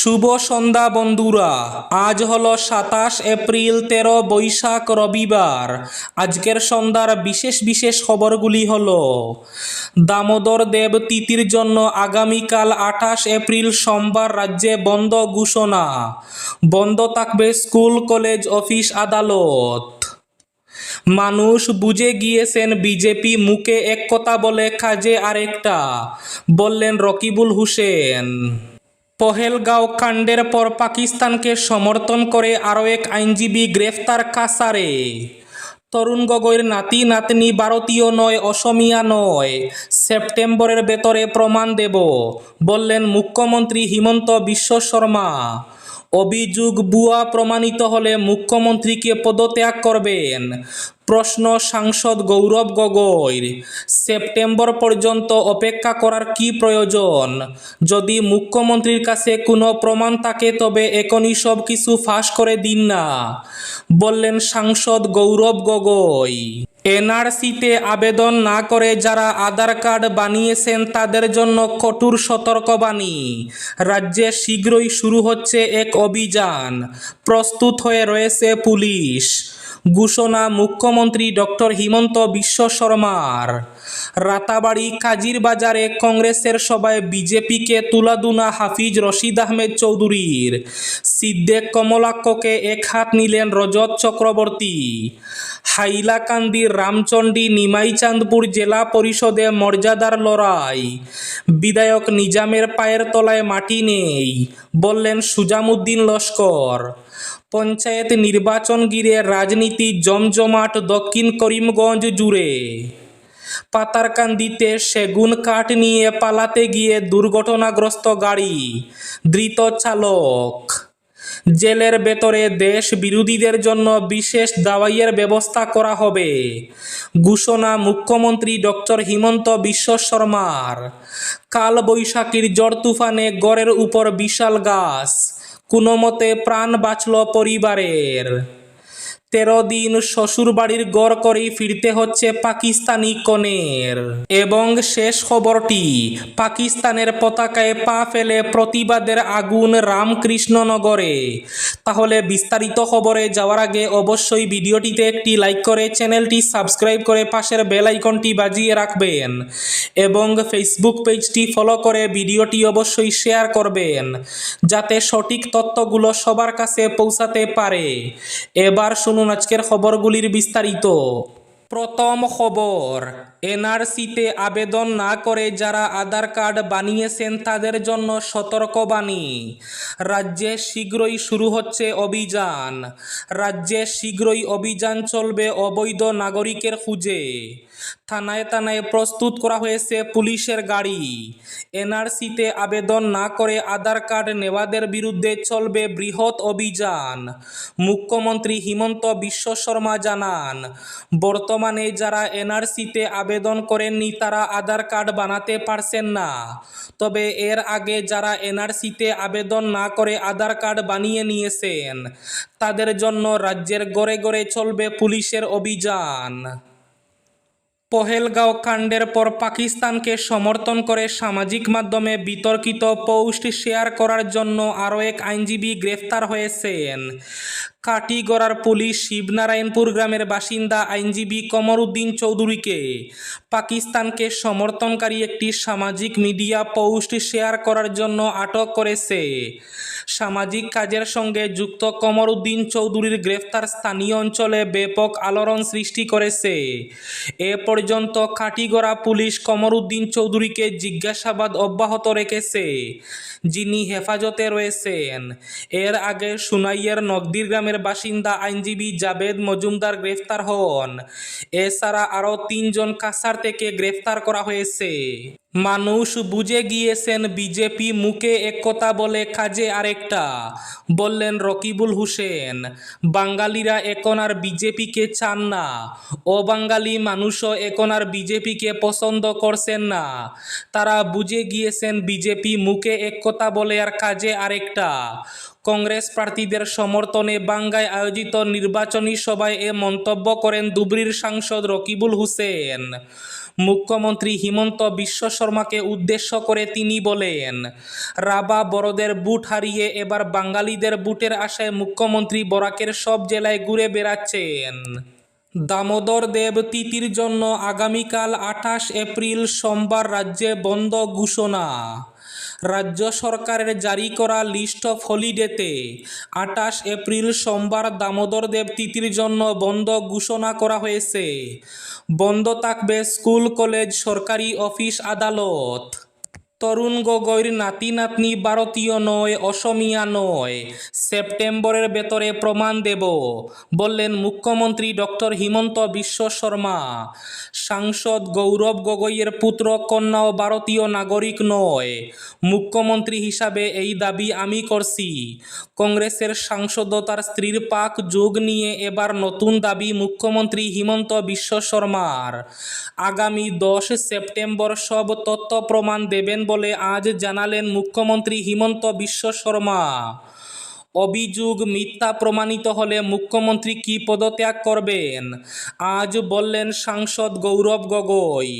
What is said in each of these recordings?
শুভ সন্ধ্যা বন্ধুরা। আজ হলো সাতাশ এপ্রিল, তেরো বৈশাখ রবিবার। আজকের সন্ধ্যার বিশেষ বিশেষ খবরগুলি হলো, দামোদর দেব তিথির জন্য আগামীকাল আঠাশ এপ্রিল সোমবার রাজ্যে বন্ধ ঘোষণা। বন্ধ থাকবে স্কুল, কলেজ, অফিস আদালত। মানুষ বুঝে গিয়েছেন বিজেপি মুখে এক কথা বলে কাজে আরেকটা। বললেন রকিবুল হোসেন। পহেলগাঁও কাণ্ডের পর পাকিস্তানকে সমর্থন করে আরও এক আইনজীবী গ্রেফতার কাসারে। তরুণ গগৈর নাতি, নাতনি ভারতীয় নয়, অসমিয়া নয়। সেপ্টেম্বরের ভেতরে প্রমাণ দেব, বললেন মুখ্যমন্ত্রী হিমন্ত বিশ্ব শর্মা। অভিযোগ বুয়া প্রমাণিত হলে মুখ্যমন্ত্রীকে পদত্যাগ করবেন। প্রশ্ন সাংসদ গৌরব গগৈর। সেপ্টেম্বর পর্যন্ত অপেক্ষা করার কি প্রয়োজন? যদি মুখ্যমন্ত্রীর কাছে কোনো প্রমাণ থাকে, তবে এখনই সব কিছু ফাঁস করে দিন না, বললেন সাংসদ গৌরব গগৈ। এনআরসিতে আবেদন না করে যারা আধার কার্ড বানিয়েছেন তাদের জন্য কঠোর সতর্কবাণী। রাজ্যে শীঘ্রই শুরু হচ্ছে এক অভিযান। প্রস্তুত হয়ে রয়েছে পুলিশ। ঘোষণা মুখ্যমন্ত্রী ডক্টর হিমন্ত বিশ্ব শর্মার। রাতাবাড়ি কাজির বাজারে কংগ্রেসের সভায় বিজেপিকে তুলাদুনা হাফিজ রশিদ আহমেদ চৌধুরীর। সিদ্দেক কমলাক্ষকে এক হাত নিলেন রজত চক্রবর্তী। হাইলাকান্দির রামচণ্ডী নিমাইচাঁদপুর জেলা পরিষদে মর্যাদার লড়াই। বিধায়ক নিজামের পায়ের তলায় মাটি নেই, বললেন সুজামুদ্দিন লস্কর। পঞ্চায়েত নির্বাচন ঘিরে রাজনীতি জমজমাট দক্ষিণ করিমগঞ্জ জুড়ে। পাতারকান্দিতে সেগুন কাঠ নিয়ে পালাতে গিয়ে দুর্ঘটনাগ্রস্ত গাড়ি, ধৃত চালক। জেলের ভেতরে দেশ বিরোধীদের জন্য বিশেষ দাওয়াইয়ের ব্যবস্থা করা হবে। ঘোষণা মুখ্যমন্ত্রী ডক্টর হিমন্ত বিশ্ব শর্মার। কাল বৈশাখীর ঝড় তুফানে গড়ের উপর বিশাল গাছ। কোনো মতে প্রাণ বাঁচল পরিবারের। তেরো দিন শ্বশুরবাড়ির গড় করেই ফিরতে হচ্ছে পাকিস্তানি কনের। এবং শেষ খবরটি, পাকিস্তানের পতাকায় পা ফেলে প্রতিবাদের আগুন রামকৃষ্ণনগরে। তাহলে বিস্তারিত খবরে যাওয়ার আগে অবশ্যই ভিডিওটিতে একটি লাইক করে চ্যানেলটি সাবস্ক্রাইব করে পাশের বেল আইকনটি বাজিয়ে রাখবেন। এবং ফেসবুক পেজটি ফলো করে ভিডিওটি অবশ্যই শেয়ার করবেন, যাতে সঠিক তথ্যগুলো সবার কাছে পৌঁছাতে পারে। এবার শুনুন আজকের খবরগুলির বিস্তারিত। প্রথম খবর এনআরসিতে আবেদন না করে যারা আধার কার্ড বানিয়েছেন তাদের জন্য সতর্কবাণী। রাজ্যে শীঘ্রই শুরু হচ্ছে অভিযান। রাজ্যে শীঘ্রই অভিযান চলবে অবৈধ নাগরিকের খুঁজে। থানায় থানায় প্রস্তুত করা হয়েছে পুলিশের গাড়ি। এনআরসিতে আবেদন না করে আধার কার্ড নেওয়াদের বিরুদ্ধে চলবে বৃহৎ অভিযান। মুখ্যমন্ত্রী হিমন্ত বিশ্ব শর্মা জানান, বর্তমানে যারা এনআরসিতে আবেদন করেননি, তারা আধার কার্ড বানাতে পারছেন না। তবে এর আগে যারা এনআরসিতে আবেদন না করে আধার কার্ড বানিয়ে নিয়েছেন, তাদের জন্য রাজ্যের গড়ে গড়ে চলবে পুলিশের অভিযান। পহেলগাঁও কাণ্ডের পর পাকিস্তানকে সমর্থন করে সামাজিক মাধ্যমে বিতর্কিত পোস্ট শেয়ার করার জন্য আরও এক আইনজীবী গ্রেফতার হয়েছেন কাটিগড়ার পুলিশ শিবনারায়ণপুর গ্রামের বাসিন্দা আইনজীবী কমরউদ্দিন চৌধুরীকে পাকিস্তানকে সমর্থনকারী একটি সামাজিক মিডিয়া পোস্ট শেয়ার করার জন্য আটক করেছে। সামাজিক কাজের সঙ্গে যুক্ত কমরউদ্দিন চৌধুরীর গ্রেফতার স্থানীয় অঞ্চলে ব্যাপক আলোড়ন সৃষ্টি করেছে। এ পর্যন্ত কাটিগড়া পুলিশ কমরউদ্দিন চৌধুরীকে জিজ্ঞাসাবাদ অব্যাহত রেখেছে। যিনি হেফাজতে রয়েছেন। এর আগে সুনাইয়ের নগদির গ্রামের বাসিন্দা আইনজীবী জাবেদ মজুমদার গ্রেফতার হন। এছাড়া আরও তিনজন কাসার থেকে গ্রেফতার করা হয়েছে। মানুষ বুঝে গিয়েছেন, বিজেপি মুখে এক কথা বলে কাজে আরেকটা। বললেন রকিবুল হোসেন, বাঙালিরা এখন আর বিজেপিকে চান না। অবাঙালি মানুষও এখন আর বিজেপিকে পছন্দ করছেন না। তারা বুঝে গিয়েছেন, বিজেপি মুখে এক কথা বলে আর কাজে আরেকটা। কংগ্রেস প্রার্থীদের সমর্থনে বাঙ্গায় আয়োজিত নির্বাচনী সভায় এ মন্তব্য করেন ধুবড়ীর সাংসদ রকিবুল হোসেন। মুখ্যমন্ত্রী হিমন্ত বিশ্ব শর্মাকে উদ্দেশ্য করে তিনি বলেন, রাবা বড়দের বুট হারিয়ে এবার বাঙালিদের বুটের আশায় মুখ্যমন্ত্রী বরাকের সব জেলায় ঘুরে বেড়াচ্ছেন। দামোদর দেব তিথির জন্য আগামীকাল আঠাশ এপ্রিল সোমবার রাজ্যে বন্ধ ঘোষণা। রাজ্য সরকারের জারি করা লিস্ট অফ হলিডেতে আঠাশ এপ্রিল সোমবার দামোদর দেব তিথির জন্য বন্ধ ঘোষণা করা হয়েছে। বন্ধ থাকবে স্কুল, কলেজ, সরকারি অফিস আদালত। তরুণ গগৈর নাতি নাতনি ভারতীয় নয়, অসমিয়া নয়। সেপ্টেম্বরের ভেতরে প্রমাণ দেব, বললেন মুখ্যমন্ত্রী ডক্টর হিমন্ত বিশ্ব শর্মা। সাংসদ গৌরব গগৈয়ের পুত্র কন্যাও ভারতীয় নাগরিক নয়। মুখ্যমন্ত্রী হিসাবে এই দাবি আমি করছি। কংগ্রেসের সাংসদ তার স্ত্রীর পাক যোগ নিয়ে এবার নতুন দাবি মুখ্যমন্ত্রী হিমন্ত বিশ্ব শর্মার। আগামী দশ সেপ্টেম্বর সব তথ্য প্রমাণ দেবেন বলে আজ জানালেন মুখ্যমন্ত্রী হিমন্ত বিশ্ব শর্মা। অভিযোগ মিথ্যা প্রমাণিত হলে মুখ্যমন্ত্রী কি পদত্যাগ করবেন? আজ বললেন সাংসদ গৌরব গগৈ।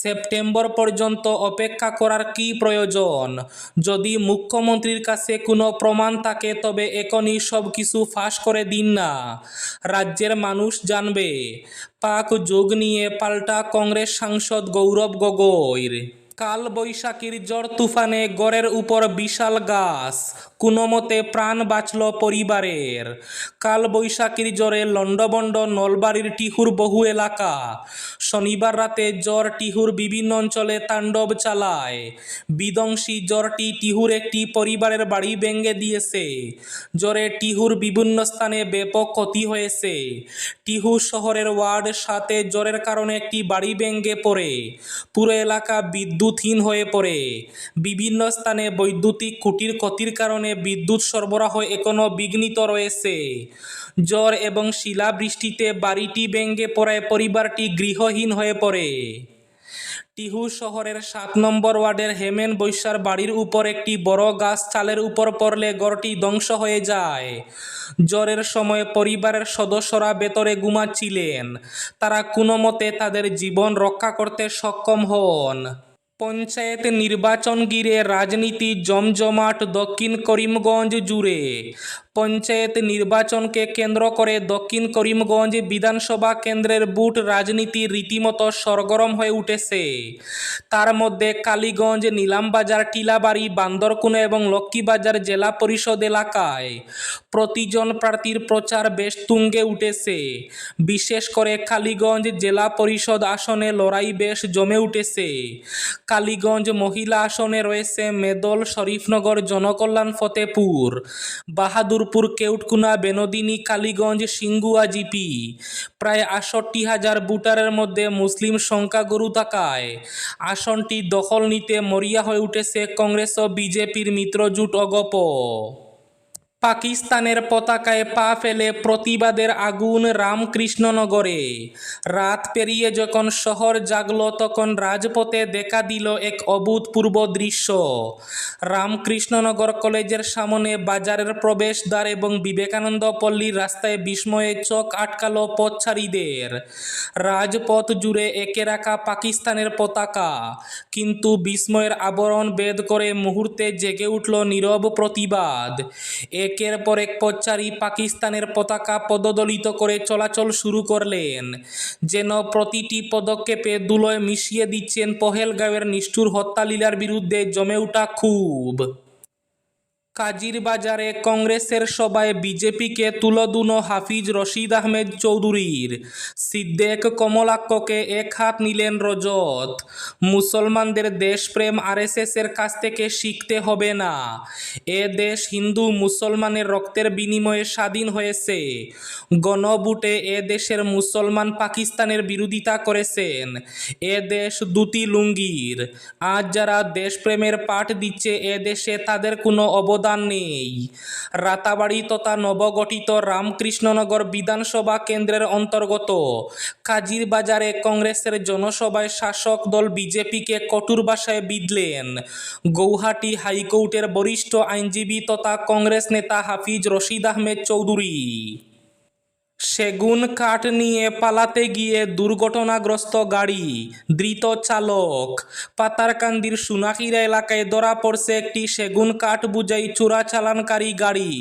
সেপ্টেম্বর পর্যন্ত অপেক্ষা করার কি প্রয়োজন? যদি মুখ্যমন্ত্রীর কাছে কোনো প্রমাণ থাকে, তবে এখনই সব কিছু ফাঁস করে দিন না। রাজ্যের মানুষ জানবে। পাক যোগ নিয়ে পাল্টা কংগ্রেস সাংসদ গৌরব গগৈর। কাল বৈশাখীর জ্বর তুফানে গড়ের উপর বিশাল গাছ। কোনো মতে প্রাণ বাঁচল পরিবারের। কাল বৈশাখীর জ্বরে লণ্ডবণ্ড নলবাড়ির টিহুর বহু এলাকা। শনিবার রাতে জ্বর টিহুর বিভিন্ন অঞ্চলে তাণ্ডব চালায়। বিধ্বংসী জ্বরটি টিহুর একটি পরিবারের বাড়ি ভেঙে দিয়েছে। জ্বরে টিহুর বিভিন্ন স্থানে ব্যাপক ক্ষতি হয়েছে। টিহু শহরের ওয়ার্ড সাথে জ্বরের কারণে একটি বাড়ি ভেঙে পড়ে। পুরো এলাকা বিদ্যুৎহীন হয়ে পড়ে। বিভিন্ন স্থানে বৈদ্যুতিক কুটির ক্ষতির কারণে বিদ্যুৎ সরবরাহ এখনও বিঘ্নিত রয়েছে। জ্বর এবং শিলাবৃষ্টিতে বাড়িটি ভেঙে পড়ায় পরিবারটি গৃহহীন হয়ে পড়ে। টিহু শহরের সাত নম্বর ওয়ার্ডের হেমেন বৈশ্যার বাড়ির উপর একটি বড় গাছ চালের উপর পড়লে গড়টি ধ্বংস হয়ে যায়। জ্বরের সময় পরিবারের সদস্যরা ভেতরে ঘুমাচ্ছিলেন। তারা কোনো মতে তাদের জীবন রক্ষা করতে সক্ষম হন। পঞ্চায়েত নির্বাচন ঘিরে রাজনীতি জমজমাট দক্ষিণ করিমগঞ্জ জুড়ে। পঞ্চায়েত নির্বাচনকে কেন্দ্র করে দক্ষিণ করিমগঞ্জ বিধানসভা কেন্দ্রের বুট রাজনীতি রীতিমতো সরগরম হয়ে উঠেছে। তার মধ্যে কালীগঞ্জ, নিলামবাজার, টিলাবাড়ি, বান্দরকুনা এবং লক্ষ্মীবাজার জেলা পরিষদ এলাকায় প্রতিজন প্রার্থীর প্রচার বেশ তুঙ্গে উঠেছে। বিশেষ করে কালীগঞ্জ জেলা পরিষদ আসনে লড়াই বেশ জমে উঠেছে। কালীগঞ্জ মহিলা আসনে রয়েছে মেদল শরীফনগর জনকল্যাণ ফতেপুর বাহাদুরপুর কেউটকুনা, বেনদিনী, কালীগঞ্জ, সিঙ্গুয়া, জিপি। প্রায় আষট্টি হাজার ভোটারের মধ্যে মুসলিম সংখ্যাগুরু থাকায় আসনটি দখল নিতে মরিয়া হয়ে উঠেছে কংগ্রেস ও বিজেপির মিত্রজোট অগপ। পাকিস্তানের পতাকায় পা ফেলে প্রতিবাদের আগুন রামকৃষ্ণনগরে। রাত পেরিয়ে যখন শহর জাগল, তখন রাজপথে দেখা দিল এক অভূতপূর্ব দৃশ্য। রামকৃষ্ণনগর কলেজের সামনে বাজারের প্রবেশদ্বার এবং বিবেকানন্দ পল্লীর রাস্তায় বিস্ময়ে চোখ আটকালো পথচারীদের। রাজপথ জুড়ে একে রাখা পাকিস্তানের পতাকা। কিন্তু বিস্ময়ের আবরণ বেদ করে মুহূর্তে জেগে উঠল নীরব প্রতিবাদ। একের পর এক পথচারী পাকিস্তানের পতাকা পদদলিত করে চলাচল শুরু করলেন। যেন প্রতিটি পদক্ষেপে দুলয় মিশিয়ে দিচ্ছেন পহেলগাঁওয়ের নিষ্ঠুর হত্যালীলার বিরুদ্ধে জমে উঠা খুব কাজির বাজারে কংগ্রেসের সভায় বিজেপিকে তুলোদুনো হাফিজ রশিদ আহমেদ চৌধুরীর। সিদ্দেক কমলাক্ষকে এক হাত নিলেন রজত। মুসলমানদের দেশপ্রেম আরএসএসের কাছ থেকে শিখতে হবে না। এ দেশ হিন্দু মুসলমানের রক্তের বিনিময়ে স্বাধীন হয়েছে। গণভোটে এ দেশের মুসলমান পাকিস্তানের বিরোধিতা করেছেন। এ দেশ দুটি লুঙ্গির। আজ যারা দেশপ্রেমের পাঠ দিচ্ছে, এ দেশে তাদের কোনো অবদান নেই। রাতাবাড়ি তথা নবগঠিত রামকৃষ্ণনগর বিধানসভা কেন্দ্রের অন্তর্গত কাজির বাজারে কংগ্রেসের জনসভায় শাসক দল বিজেপিকে কঠোর ভাষায় বিধলেন। গৌহাটি হাইকোর্টের বরিষ্ঠ আইনজীবী তথা কংগ্রেস নেতা হাফিজ রশিদ আহমেদ চৌধুরী। সেগুন কাঠ নিয়ে পালাতে গিয়ে দুর্ঘটনাগ্রস্ত গাড়ি, ধৃত চালক। পাতারকান্দির সুনাকিরা এলাকায় ধরা পড়ছে একটি সেগুন কাঠ বুঝাই চোরাচালানকারী গাড়ি।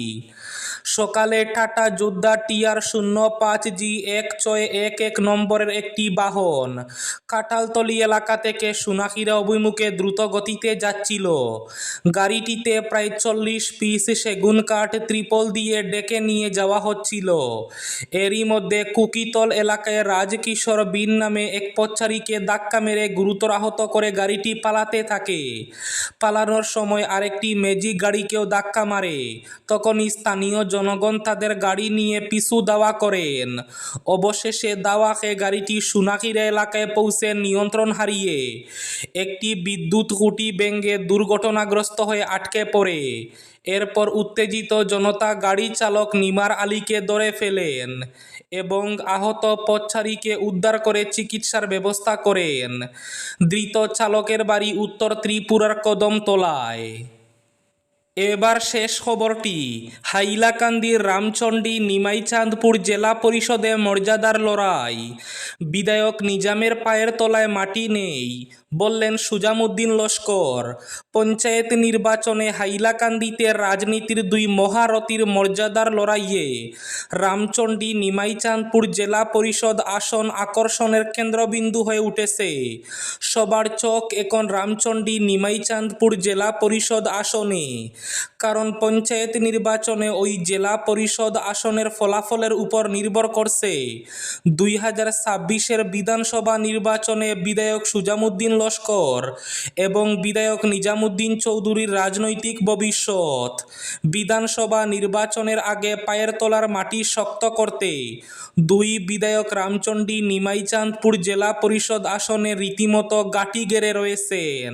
সকালে টাটা যোদ্ধা টিআর শূন্য পাঁচ জি এক ছয় এক এক নম্বরের একটি বাহন। কাঁঠালতলি এলাকা থেকে সুনাকিরা অভিমুখে দ্রুত গতিতে যাচ্ছিল। গাড়িটিতে প্রায় চল্লিশ পিস সেগুন কাঠ ত্রিপল দিয়ে ডেকে নিয়ে যাওয়া হচ্ছিল। এরই মধ্যে কুকিতল এলাকায় রাজকিশোর বিন নামে এক পথচারীকে ধাক্কা মেরে গুরুতর আহত করে গাড়িটি পালাতে থাকে। পালানোর সময় আরেকটি ম্যাজিক গাড়িকেও ধাক্কা মারে। তখনই স্থানীয় জনগণ তাদের গাড়ি নিয়ে পিছু দাওয়া করেন। অবশেষে দাওয়া খেয়ে গাড়িটি সুনাকিরা এলাকায় পৌঁছে নিয়ন্ত্রণ হারিয়ে একটি বিদ্যুৎ খুঁটি ভেঙে দুর্ঘটনাগ্রস্ত হয়ে আটকে পড়ে। এরপর উত্তেজিত জনতা গাড়ি চালক নিমার আলীকে ধরে ফেলেন এবং আহত পথচারীকে উদ্ধার করে চিকিৎসার ব্যবস্থা করেন। ধৃত চালকের বাড়ি উত্তর ত্রিপুরার কদমতলায়। এবার শেষ খবরটি। হাইলাকান্দির রামচণ্ডী, নিমাইচাঁদপুর জেলা পরিষদে মর্যাদার লড়াই। বিধায়ক নিজামের পায়ের তলায় মাটি নেই, বললেন সুজামুদ্দিন লস্কর। পঞ্চায়েত নির্বাচনে হাইলাকান্দিতে রাজনীতির দুই মহারথীর মর্যাদার লড়াইয়ে রামচণ্ডী, নিমাইচাঁদপুর জেলা পরিষদ আসন আকর্ষণের কেন্দ্রবিন্দু হয়ে উঠেছে। সবার চোখ এখন রামচণ্ডী, নিমাইচাঁদপুর জেলা পরিষদ আসনে। কারণ পঞ্চায়েত নির্বাচনে ওই জেলা পরিষদ আসনের ফলাফলের উপর নির্ভর করছে। দুই হাজার ছাব্বিশের বিধানসভা নির্বাচনে বিধায়ক সুজামুদ্দিন লস্কর এবং বিধায়ক নিজামুদ্দিন চৌধুরীর রাজনৈতিক ভবিষ্যৎ। বিধানসভা নির্বাচনের আগে পায়ের তলার মাটি শক্ত করতে দুই বিধায়ক রামচণ্ডী নিমাইচাঁদপুর জেলা পরিষদ আসনে রীতিমতো গাটি গেড়ে রয়েছেন।